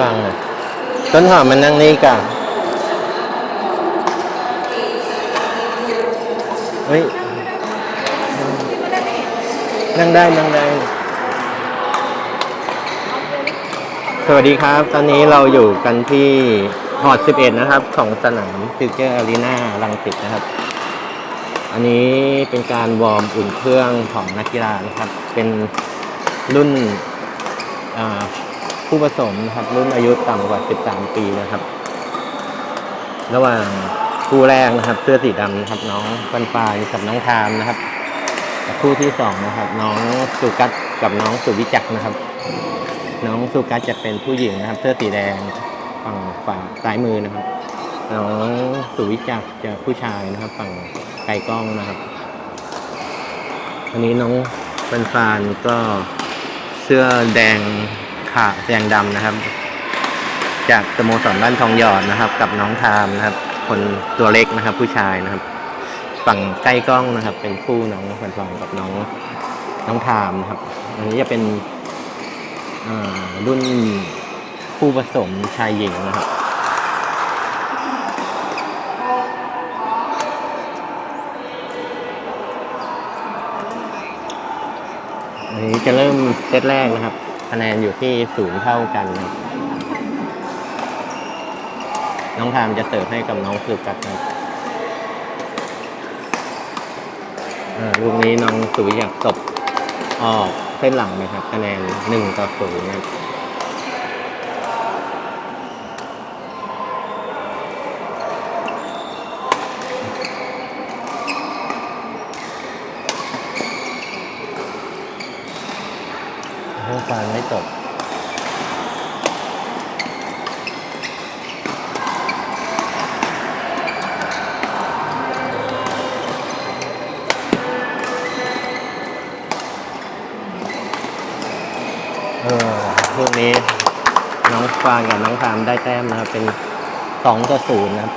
บางต้นหอมมันนั่งนี่กันเฮ้ย นั่งได้ นั่งได้ สวัสดีครับ ตอนนี้เราอยู่กันที่ฮอด11 นะครับ ของสนามฟิวเจอร์อารีนาลังสิตนะครับ อันนี้เป็นการวอร์มอุ่นเครื่องของนักกีฬานะครับ เป็นรุ่นอ่า ผู้ผสมนะครับรุ่นอายุต่ำกว่า 13 ปีนะครับ ระหว่างคู่แรกนะครับ เสื้อสีดำนะครับ น้องปันปายกับน้องทามนะครับคู่ที่สองนะครับ น้องสุกัสกับน้องสุวิจักนะครับ น้องสุกัสจะเป็นผู้หญิงนะครับ เสื้อสีแดงฝั่งฝั่งซ้ายมือนะครับ น้องสุวิจักจะผู้ชายนะครับ ฝั่งไกลกล้องนะครับอันนี้น้องฟันฟานก็เสื้อแดง ขาแดงดำนะครับ จากสโมสรบ้านทองหยอดนะครับ กับน้องทามนะครับ คนตัวเล็กนะครับ ผู้ชายนะครับ ฝั่งใกล้กล้องนะครับ เป็นคู่น้องฟันฟานกับน้องน้องทามนะครับ อันนี้จะเป็นอ่ารุ่นคู่ผสมชายหญิงนะครับอันนี้จะเริ่มเซตแรกนะครับ คะแนนอยู่ที่ศูนย์เท่ากันนะครับน้องทามจะเสิร์ฟให้กับน้องสุกัดครับลูกนี้น้องสุวิอยากตบออกเส้นหลังนะครับ คะแนนหนึ่งต่อศูนย์นะครับเรื่องการไม่จบ เอ อพวกนี้ น้องฟางกับน้องทามได้แต้มนะครับ เป็นสองต่อศูนย์นะครับ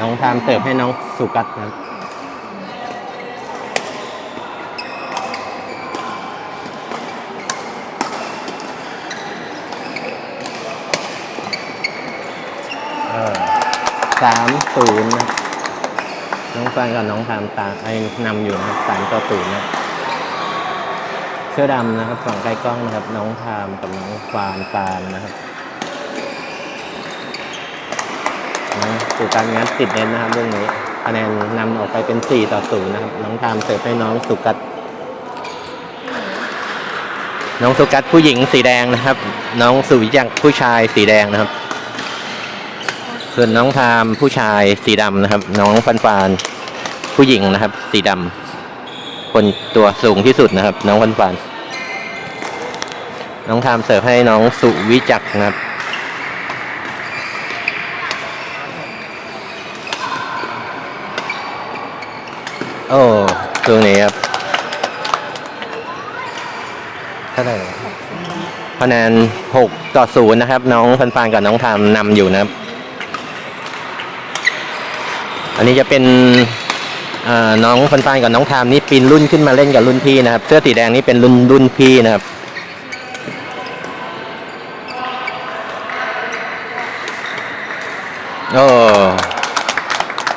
น้องทามเสิร์ฟให้น้องสุกัสนะครับเออสามศูนย์นะน้องฟางกับน้องทามตาไอ้นำอยู่นะสามต่อศูนย์นะครับ สื้อดำนะครับฝั่งใกล้กล้องนะครับ น้องทามกับน้องฟานฟานนะครับน้องสู่การงานติดเน้นนะครับเรื่องนี้คะแนนนำออกไปเป็น 4 ต่อ0นะครับ น้องทามเสิร์ฟให้น้องสุกัดน้องสุกัดผู้หญิงสีแดงนะครับ น้องสุวิจักผู้ชายสีแดงนะครับ ส่วนน้องทามผู้ชายสีดำนะครับ น้องฟันฟานผู้หญิงนะครับ สีดำ คนตัวสูงที่สุดนะครับ น้องฟันฟันน้องทามเสิร์ฟให้น้องสุวิจักนะครับโอ้ตรงนี้ครับเท่าไหร่คะแนนหกต่อศูนย์นะครับ น้องฟันฟันกับน้องทามนำอยู่นะครับ อันนี้จะเป็น น้องฟันฟานกับน้องทามนี่ปีนรุ่นขึ้นมาเล่นกับรุ่นพี่นะครับ เสื้อสีแดงนี่เป็นรุ่นรุ่นพี่นะครับโอ้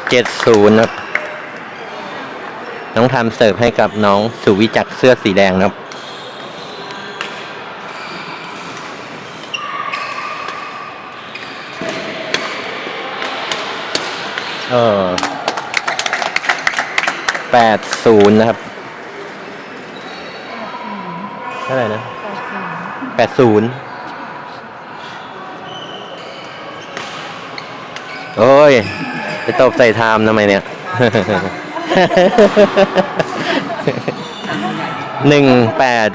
เจ็ดศูนย์ครับ น้องทามเสิร์ฟให้กับน้องสุวิจักเสื้อสีแดงนะครับเออ แปดศูนย์นะครับเท่าไหร่นะแปดศูนย์โอ้ย ไปตบใส่ไทม์ทำไมเนี่ยหนึ่งแปด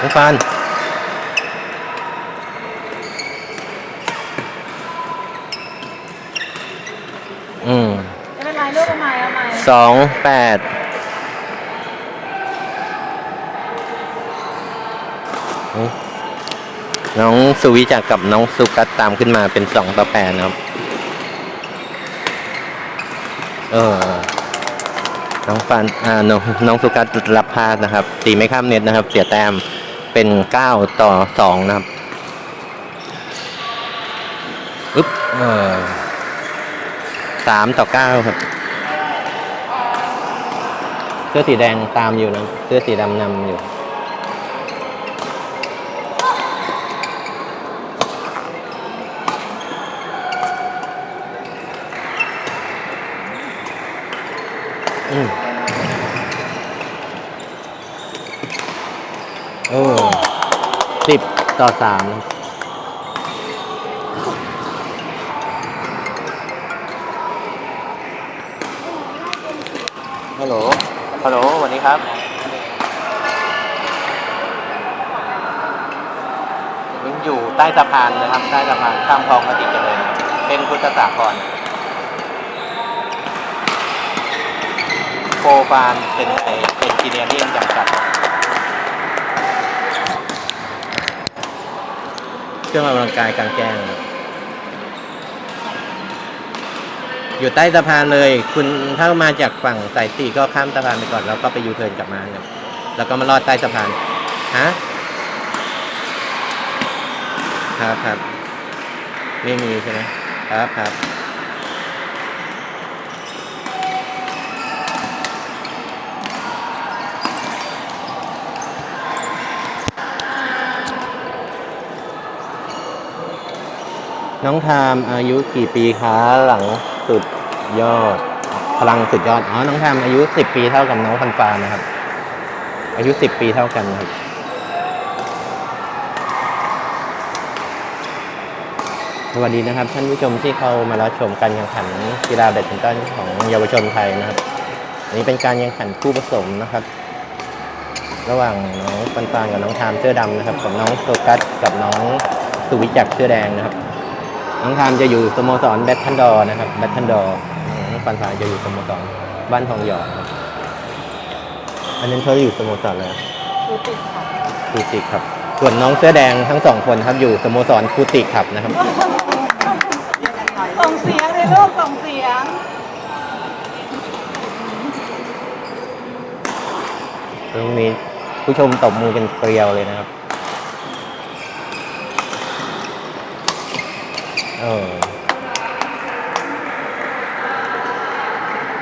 น้องฟาน อืมไม่เป็นไรลูกเอาใหม่เอาใหม่สองแปดน้องสุวิจักรกับน้องสุกัสตามขึ้นมาเป็นสองต่อแปดนะครับ เออ น้องฟันอ่าน้องน้องสุกัสรับพลาดนะครับ ตีไม่ข้ามเน็ตนะครับ เสียแต้มเป็นเก้าต่อสองนะครับ อึ๊บ เออ สามต่อเก้าครับ เสื้อสีแดงตามอยู่นะ เสื้อสีดำนำอยู่ อืมโอ้สิบต่อสาม ฮัลโหล ฮัลโหลสวัสดีครับยังอยู่ใต้สะพานนะครับ ใต้สะพานข้ามคลองปฏิเจริญเป็นพุทธสาครโฟฟานเป็นไอเอนจิเนียริ่งจำกัด เครื่องออกกำลังกายกลางแจ้งครับ อยู่ใต้สะพานเลย คุณถ้ามาจากฝั่งสายสี่ก็ข้ามสะพานไปก่อนแล้วก็ไปยูเทิร์นกลับมาครับแล้วก็มาลอดใต้สะพานฮะครับครับไม่มีใช่ไหมครับครับน้องทามอายุกี่ปีคะหลัง สุดยอด พลังสุดยอด อ๋อ น้องทมอายุสิบปีเท่ากับน้องฟันฟานะครับ อายุสิบปีเท่ากันนะครับ สวัสดีนะครับ ท่านผู้ชมที่เข้ามารับชมการแข่งขันกีฬาแบดมินตันของเยาวชนไทยนะครับ นี้เป็นการแข่งขันคู่ผสมนะครับ ระหว่างน้องปันปานกับน้องทามเสื้อดำนะครับ กับน้องโซกัสกับน้องสุวิจักเสื้อแดงนะครับ น้องทามจะอยู่สโมสรแบททันดอร์นะครับแบททันดอร์น้องปันปานจะอยู่สโมสรบ้านทองหยอดครับอันนั้นเขาอยู่สโมสรอะไรครับดูติดค่ะครูติกครับ ส่วนน้องเสื้อแดงทั้งสองคนครับอยู่สโมสรครูติกครับนะครับส่งเสียงเลยลูกส่งเสียงตรงนี้ผู้ชมตบมือกันเกลียวเลยนะครับ เออ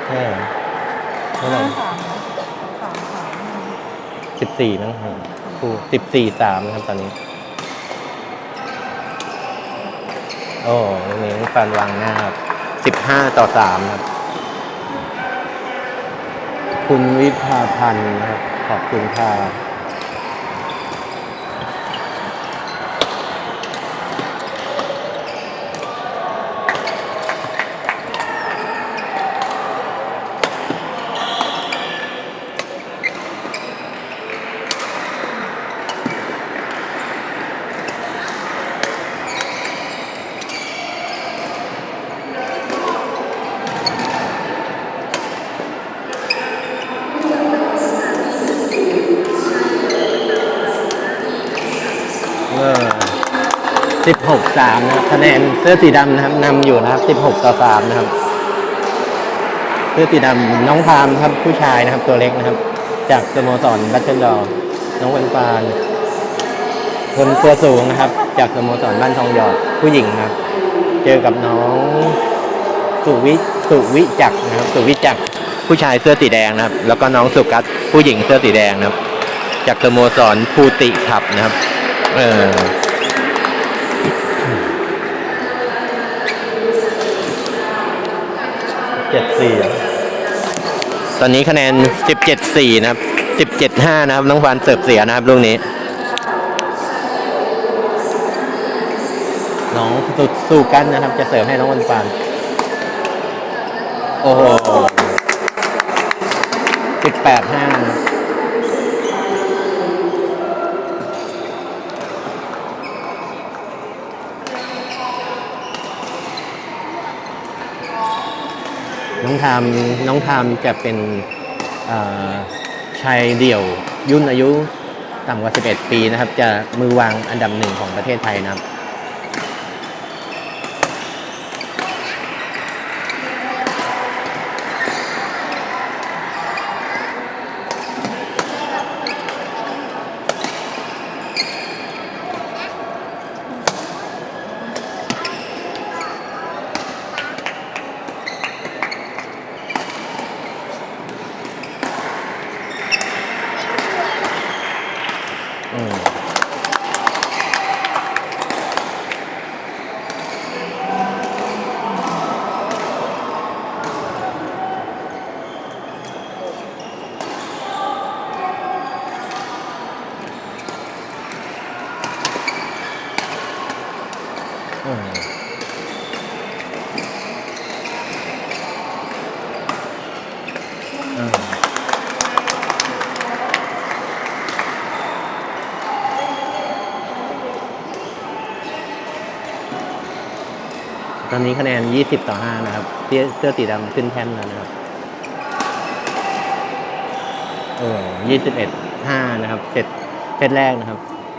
แค่เท่าไหร่สามสามสามสิบสี่มั้งครับครูสิบสี่สามนะครับตอนนี้ โอ้ตรงนี้ฟันวางหน้าครับสิบห้าต่อสามครับ คุณวิภาพันธ์นะครับ ขอบคุณค่ะ 3นะครับคะแนนเสื้อสีดำนะครับนำอยู่นะครับ 16 ต่อ 3 นะครับ เสื้อสีดำน้องพามครับผู้ชายนะครับ ตัวเล็กนะครับ จากสโมสรบัตเทิลดอน้องวันปาน คนตัวสูงนะครับ จากสโมสรบ้านทองหยอดผู้หญิงนะครับ เจอกับน้องสุวิสุวิจักนะครับ สุวิจักผู้ชายเสื้อสีแดงนะครับ แล้วก็น้องสุกัสผู้หญิงเสื้อสีแดงนะครับ จากสโมสรภูติขับนะครับ เออ็ด17-4 ตอนนี้คะแนนสิบเจ็ดสี่นะครับสิบเจ็ดห้านะครับ น้องฟานเสิร์ฟเสียนะครับลูกนี้ น้องสุดสู้กันนะครับ จะเสิร์ฟให้น้องวันฟาน โอ้โห้ติดแปด18-5 ทามน้องทามจะเป็นชายเดี่ยว ยุ่นอายุต่ำกว่า 11 ปีนะครับ จะมือวางอันดับหนึ่งของประเทศไทยนะครับ อนนี้คะแนน 20 ต่อ 5 นะครับเสื้อสีดำขึ้นแท่นแล้วนะครับโอ้21 5นะครับเซตเซตแรกนะครับ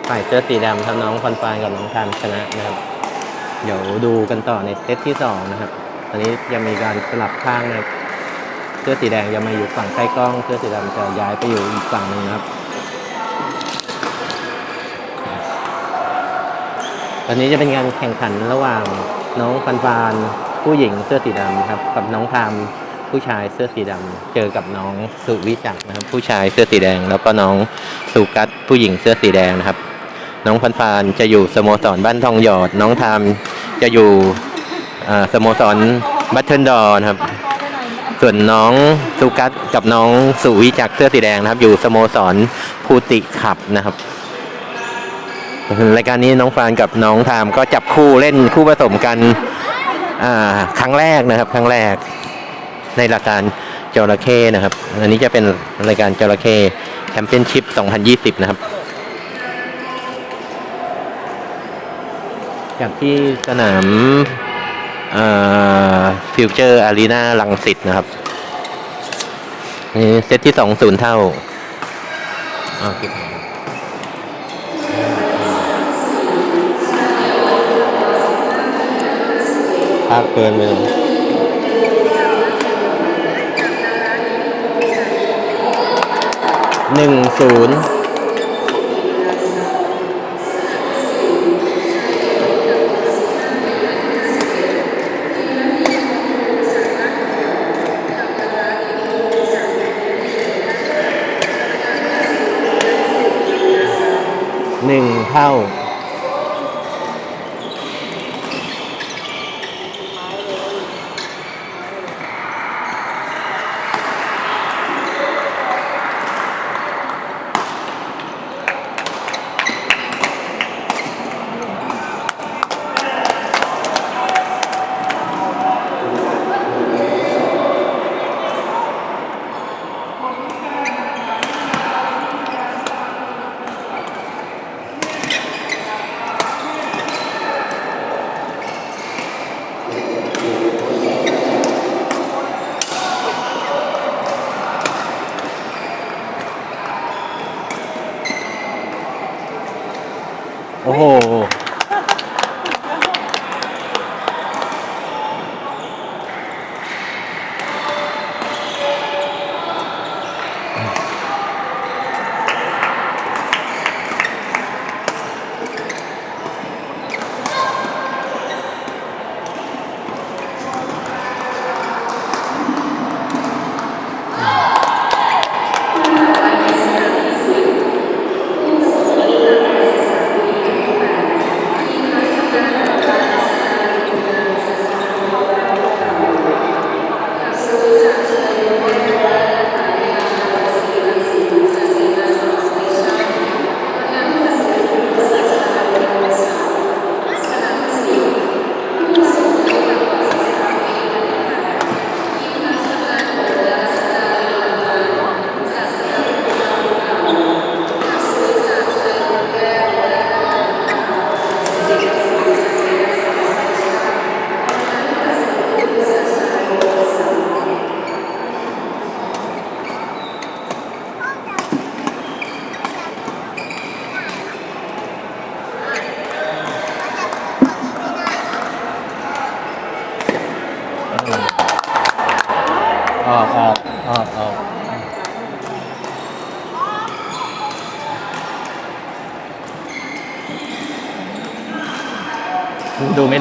ฝ่ายเสื้อสีดำทำน้องคอนฟานกับน้องทามชนะนะครับ เดี๋ยวดูกันต่อในเซตที่2นะครับ ตอนนี้ยังมีการสลับข้างนะครับ เสื้อสีแดงจะมาอยู่ฝั่งใกล้กล้อง เสื้อสีดำจะย้ายไปอยู่อีกฝั่งหนึ่งนะครับ ตอนนี้จะเป็นการแข่งขันระหว่าง น้องฟันฟานผู้หญิงเสื้อสีดำครับกับน้องทามผู้ชายเสื้อสีดำเจอกับน้องสุวิจักนะครับ ผู้ชายเสื้อสีแดง แล้วก็น้องสุกัสผู้หญิงเสื้อสีแดงนะครับ น้องฟันฟานจะอยู่สโมสรบ้านทองหยอด น้องทามจะอยู่สโมสรบัตเทิลดอนครับ ส่วนน้องสุกัสกับน้องสุวิจักเสื้อสีแดงนะครับ อยู่สโมสรภูติขับนะครับ รายการนี้น้องฟานกับน้องทามก็จับคู่เล่นคู่ผสมกันครั้งแรกนะครับ ครั้งแรก ในรายการจระเข้นะครับ อันนี้จะเป็นรายการจระเข้แชมเปี้ยนชิพ 2020 นะครับจากที่สนามฟิวเจอร์อารีนาลังสิตนะครับนี่เซตที่สองศูนย์เท่าอ่าเก็ ภาพเกินไปเลยหนึ่งศูนย์หนึ่งเท่า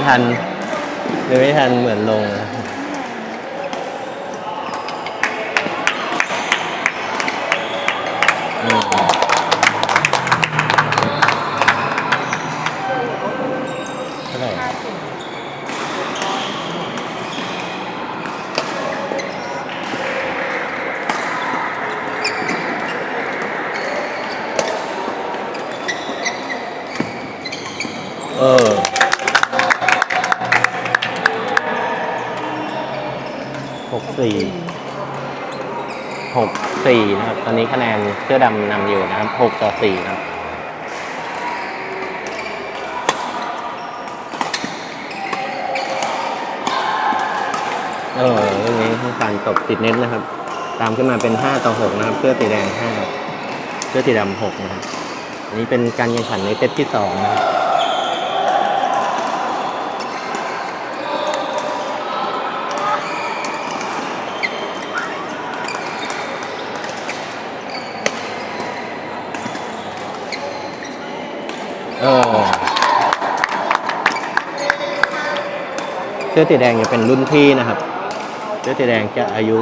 ทัน ดูไม่ทันเหมือน 4นะครับ ตอนนี้คะแนนเสื้อดำนำอยู่นะครับ 6 ต่อ 4 นะครับเออลูกนี้ให้การตบติดเน็ตนะครับ ตามขึ้นมาเป็น 5 ต่อ 6 นะครับ เสื้อสีแดง 5 เสื้อสีดำ6 นะครับ อันนี้เป็นการแข่งขันในเซตที่ 2 นะครับ เออเสื้อสีแดงจะเป็นรุ่นพี่นะครับ เสื้อสีแดงจะอายุ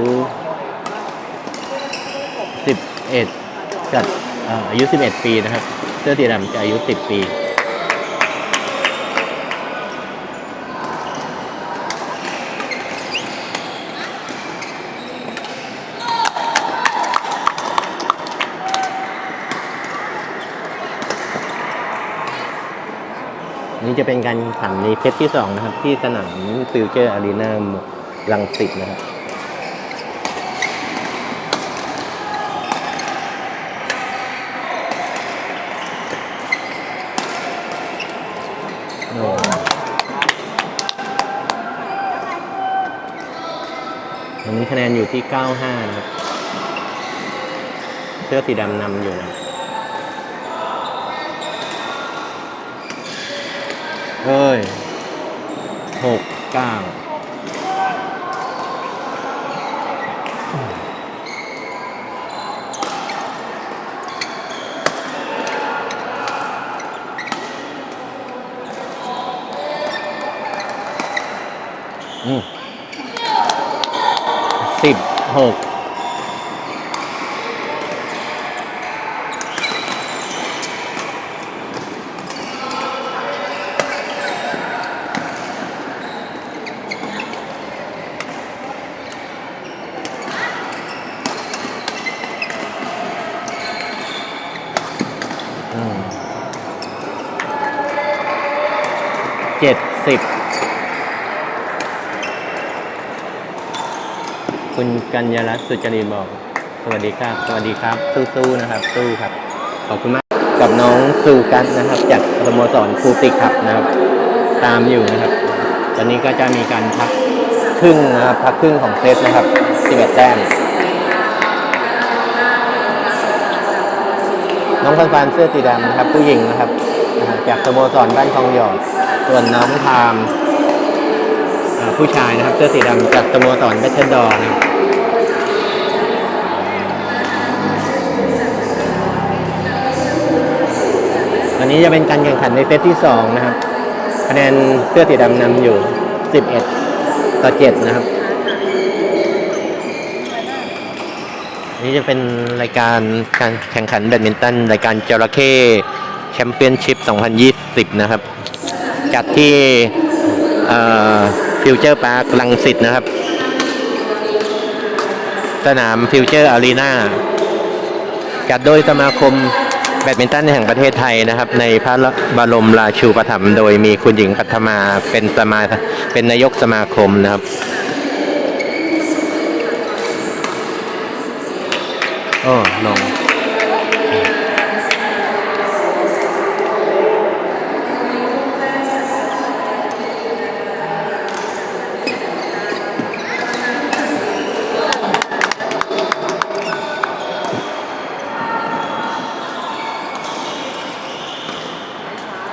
สิบเอ็ดกับเอ่ออายุสิบเอ็ดปีนะครับ เสื้อสีดำจะอายุสิบปี จะเป็นการขันในเซตที่สองนะครับ ที่สนามฟิวเจอร์อารีนาลังสิตนะครับโอ้วันนี้คะแนนอยู่ที่ 95 นะครับ เสื้อสีดำนำอยู่นะ เอ้ยหกเก้าอืมสิบหก จ็ดสิบคุณกัญญารัตน์สุจริตบอก สวัสดีครับ สวัสดีครับ สู้ๆนะครับ สู้ครับ ขอบคุณมาก กับน้องซูกัสนะครับ จากสโมสรคูติกครับนะครับ ตามอยู่นะครับ ตอนนี้ก็จะมีการพักครึ่งนะครับ พักครึ่งของเซตนะครับ11แต้มน้องฟันฟันเสื้อสีดำนะครับ ผู้หญิงนะครับ จากสโมสรบ้านทองหยอด ส่วนน้องทามผู้ชายนะครับ เสื้อสีดำจากสโมสรเบชเชอร์ดอร์นะครับวันนี้จะเป็นการแข่งขันในเซตที่สองนะครับ คะแนนเสื้อสีดำนำอยู่ 11 ต่อ 7 นะครับ นี่จะเป็นรายการการแข่งขันแบดมินตัน รายการจระเข้แชมเปี้ยนชิพ 2020 นะครับ จัดที่ฟิวเจอร์พาร์คลังสิตนะครับ สนามฟิวเจอร์อารีนาจัดโดยสมาคมแบดมินตันแห่งประเทศไทยนะครับ ในพระบรมราชูปถัมภ์โดยมีคุณหญิงปัทมาเป็นสมาเป็นนายกสมาคมนะครับ โอ้ลง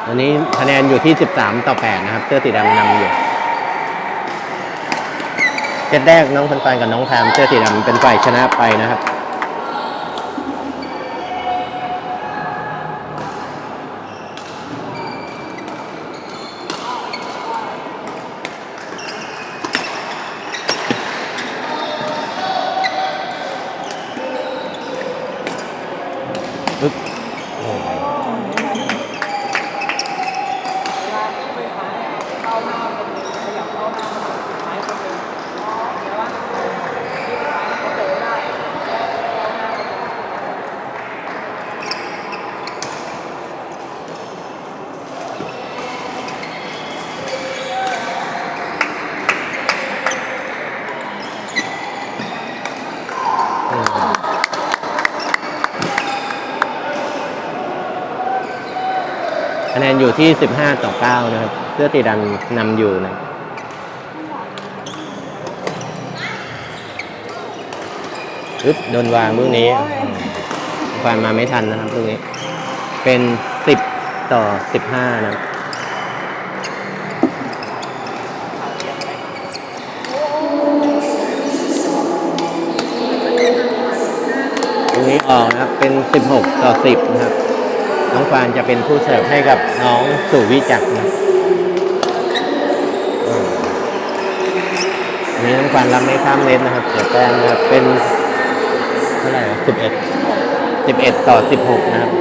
อันนี้ คะแนนอยู่ที่ 13 ต่อ 8 นะครับ เสื้อสีดำนำอยู่เซตแรกน้องพันฟันกับน้องแพมเสื้อสีดำเป็นฝ่ายชนะไปนะครับ คะแนนอยู่ที่ 15 ต่อ 9 นะครับเสื้อสีดำนำอยู่นะอึ๊บโดนวางลูกนี้โอ้ยควานมาไม่ทันนะครับลูกนี้ เป็นสิบต่อสิบห้านะครับลูกนี้ออกนะครับ เป็นสิบหกต่อสิบนะครับ น้องควานจะเป็นผู้เสิร์ฟให้กับน้องสุวิจักรนะครับอืมอันนี้น้องควานรับไม่ข้ามเลนนะครับเสียแต้มนะครับเป็นเท่าไหร่สิบเอ็ดสิบเอ็ดต่อสิบหกนะครับ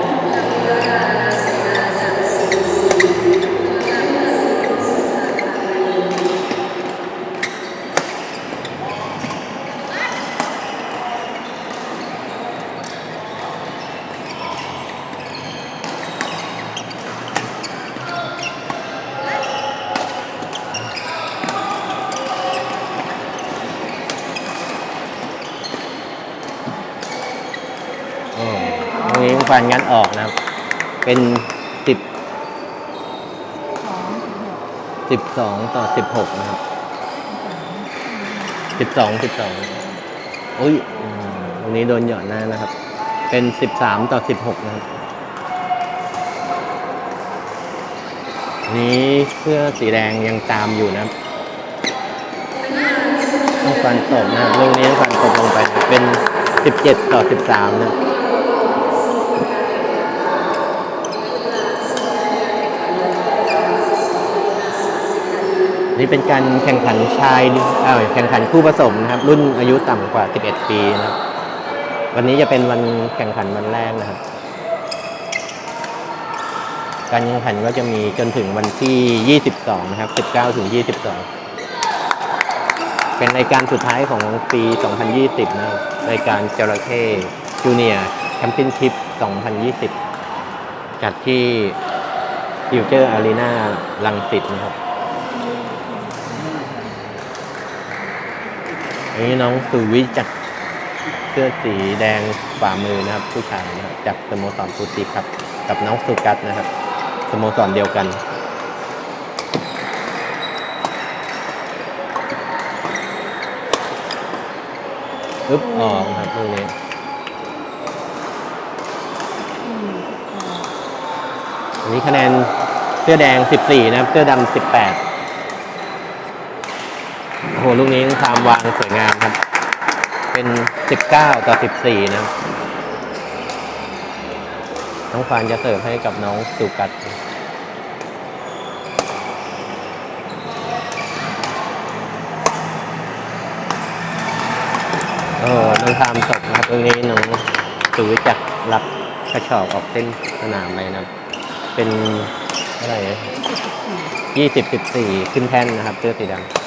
ฟันงัดออกนะครับ เป็นสิบสิบสองต่อสิบหกนะครับสิบสองสิบสองอุ้ยอืมตรงนี้โดนหย่อนหน้านะครับ เป็นสิบสามต่อสิบหกนะครับ นี้เสื้อสีแดงยังตามอยู่นะครับต้องฟันตกนะครับลูกนี้ต้องฟันตกลงไป เป็นสิบเจ็ดต่อสิบสามนะครับ นี่เป็นการแข่งขันชายเอ่อแข่งขันคู่ผสมนะครับ รุ่นอายุต่ำกว่า 11 ปีนะครับ วันนี้จะเป็นวันแข่งขันวันแรกนะครับ การแข่งขันก็จะมีจนถึงวันที่ 22 นะครับ 19 ถึง 22 เป็นรายการสุดท้ายของปี 2020 นะครับรายการจระเข้จูเนียร์แชมเปี้ยนชิพ 2020 จัดที่ฟิวเจอร์อารีนาลังสิตนะครับ อันนี้น้องสุวิจักเสื้อสีแดงฝ่ามือนะครับ ผู้ชายนะครับจากสโมสรฟูติครับ กับน้องสุกัสนะครับสโมสรเดียวกันอึ๊บออกครับลูกนี้อันนี้คะแนนเสื้อแดง 14 นะครับ เสื้อดำ18 โอ้โหลูกนี้ความวางสวยงามครับ เป็น 19 ต่อ 14 นะครับน้องฟานจะเสิร์ฟให้กับน้องสุกัสเออน้องทามตกนะครับตรงนี้น้องสุวิจักรับกระชอกออกเส้นสนามไปนะครับเป็นเท่าไรยี่สิบสิบสี่ขึ้นแท่นนะครับเสื้อสีดำ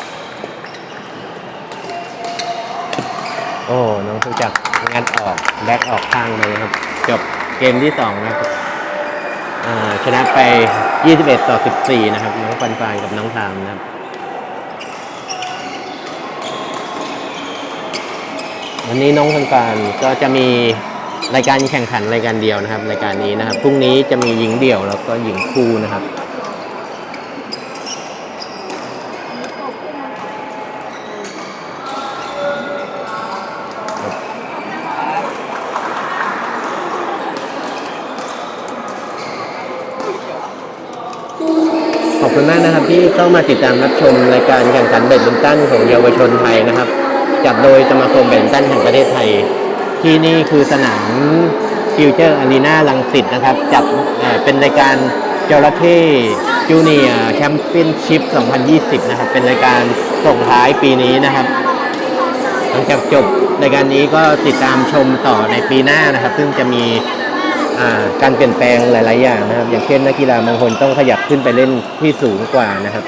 โอ้น้องสุจักงัดออกแบ็กออกข้างเลยนะครับ จบเกมที่สองนะครับชนะไป 21 ต่อ 14 นะครับ น้องฟันฟานกับน้องทามนะครับวันนี้น้องฟันฟานก็จะมีรายการแข่งขันรายการเดียวนะครับ รายการนี้นะครับพรุ่งนี้จะมีหญิงเดี่ยวแล้วก็หญิงคู่นะครับ ขอบคุณมากนะครับ ที่เข้ามาติดตามรับชมรายการแข่งขันแบดมินตันของเยาวชนไทยนะครับ จัดโดยสมาคมแบดมินตันแห่งประเทศไทย ที่นี่คือสนามฟิวเจอร์อารีนาลังสิตนะครับ จัดเป็นรายการจระเข้จูเนียร์แชมเปี้ยนชิพ 2020 นะครับ เป็นรายการส่งท้ายปีนี้นะครับ หลังจากจบรายการนี้ก็ติดตามชมต่อในปีหน้านะครับ ซึ่งจะมี การเปลี่ยนแปลงหลาย ๆ อย่างนะครับ อย่างเช่นนักกีฬาบางคนต้องขยับขึ้นไปเล่นที่สูงกว่านะครับ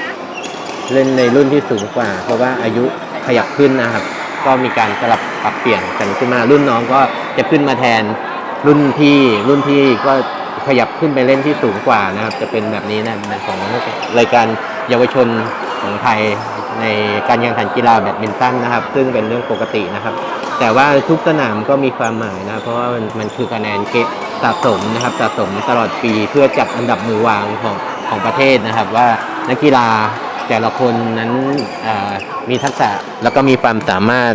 เล่นในรุ่นที่สูงกว่า เพราะว่าอายุขยับขึ้นนะครับ ก็มีการสลับปรับเปลี่ยนกันขึ้นมารุ่นน้องก็จะขึ้นมาแทนรุ่นพี่รุ่นพี่ก็ขยับขึ้นไปเล่นที่สูงกว่านะครับ จะเป็นแบบนี้นะในของรายการเยาวชนของไทยในการแข่งขันกีฬาแบดมินตันนะครับ ซึ่งเป็นเรื่องปกตินะครับ แต่ว่าทุกสนามก็มีความหมายนะครับ เพราะว่ามันมันคือคะแนนเกะสะสมนะครับสะสมตลอดปีเพื่อจัดอันดับมือวางของของประเทศนะครับ ว่านักกีฬาแต่ละคนนั้นมีทักษะแล้วก็มีความสามารถ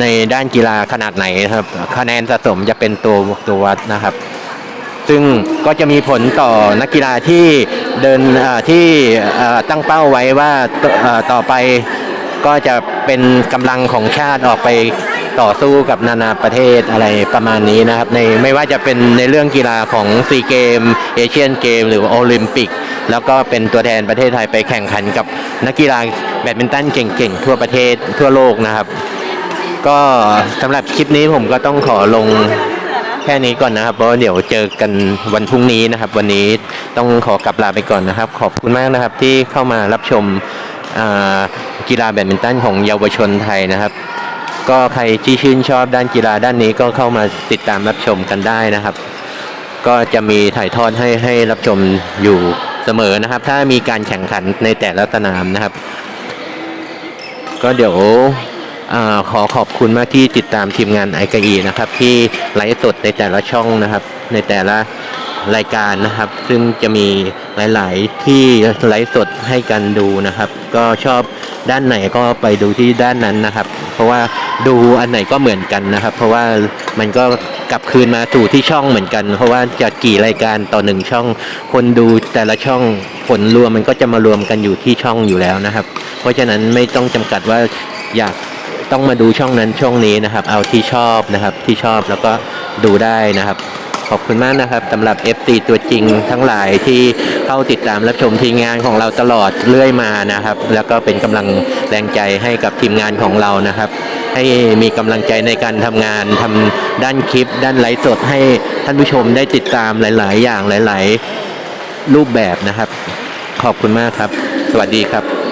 ในด้านกีฬาขนาดไหนครับ คะแนนสะสมจะเป็นตัวตัววัดนะครับ ซึ่งก็จะมีผลต่อนักกีฬาที่เดินที่ตั้งเป้าไว้ว่าต่อต่อไปก็จะเป็นกำลังของชาติออกไป ต่อสู้กับนานาประเทศอะไรประมาณนี้นะครับในไม่ว่าจะเป็นในเรื่องกีฬาของซีเกมเอเชียนเกม หรือโอลิมปิก แล้วก็เป็นตัวแทนประเทศไทยไปแข่งขันกับนักกีฬาแบดมินตันเก่งๆ ทั่วประเทศทั่วโลกนะครับ ก็สำหรับคลิปนี้ผมก็ต้องขอลงแค่นี้ก่อนนะครับเพราะเดี๋ยวเจอกันวันพรุ่งนี้นะครับ วันนี้ต้องขอกลับลาไปก่อนนะครับ ขอบคุณมากนะครับที่เข้ามารับชมกีฬาแบดมินตันของเยาวชนไทยนะครับ ก็ใครที่ชื่นชอบด้านกีฬาด้านนี้ก็เข้ามาติดตามรับชมกันได้นะครับ ก็จะมีถ่ายทอดให้ให้รับชมอยู่เสมอนะครับ ถ้ามีการแข่งขันในแต่ละสนามนะครับ ก็เดี๋ยวอขอขอบคุณมากที่ติดตามทีมงานไอกอีนะครับ ที่ไลฟ์สดในแต่ละช่องนะครับ ในแต่ละรายการนะครับ ซึ่งจะมีหลาย ๆ ที่ไลฟ์สดให้กันดูนะครับ ก็ชอบ ด้านไหนก็ไปดูที่ด้านนั้นนะครับ เพราะว่าดูอันไหนก็เหมือนกันนะครับ เพราะว่ามันก็กลับคืนมาสู่ที่ช่องเหมือนกัน เพราะว่าจะกี่รายการต่อหนึ่งช่อง คนดูแต่ละช่องผลรวมมันก็จะมารวมกันอยู่ที่ช่องอยู่แล้วนะครับ เพราะฉะนั้นไม่ต้องจำกัดว่าอยากต้องมาดูช่องนั้นช่องนี้นะครับ เอาที่ชอบนะครับที่ชอบแล้วก็ดูได้นะครับ ขอบคุณมากนะครับสำหรับ FC ตัวจริงทั้งหลายที่เข้าติดตามรับชมทีมงานของเราตลอดเรื่อยมานะครับ แล้วก็เป็นกำลังแรงใจให้กับทีมงานของเรานะครับ ให้มีกำลังใจในการทำงานทำด้านคลิป ด้านไลฟ์สดให้ท่านผู้ชมได้ติดตามหลาย ๆ อย่างหลาย ๆ รูปแบบนะครับ ขอบคุณมากครับ สวัสดีครับ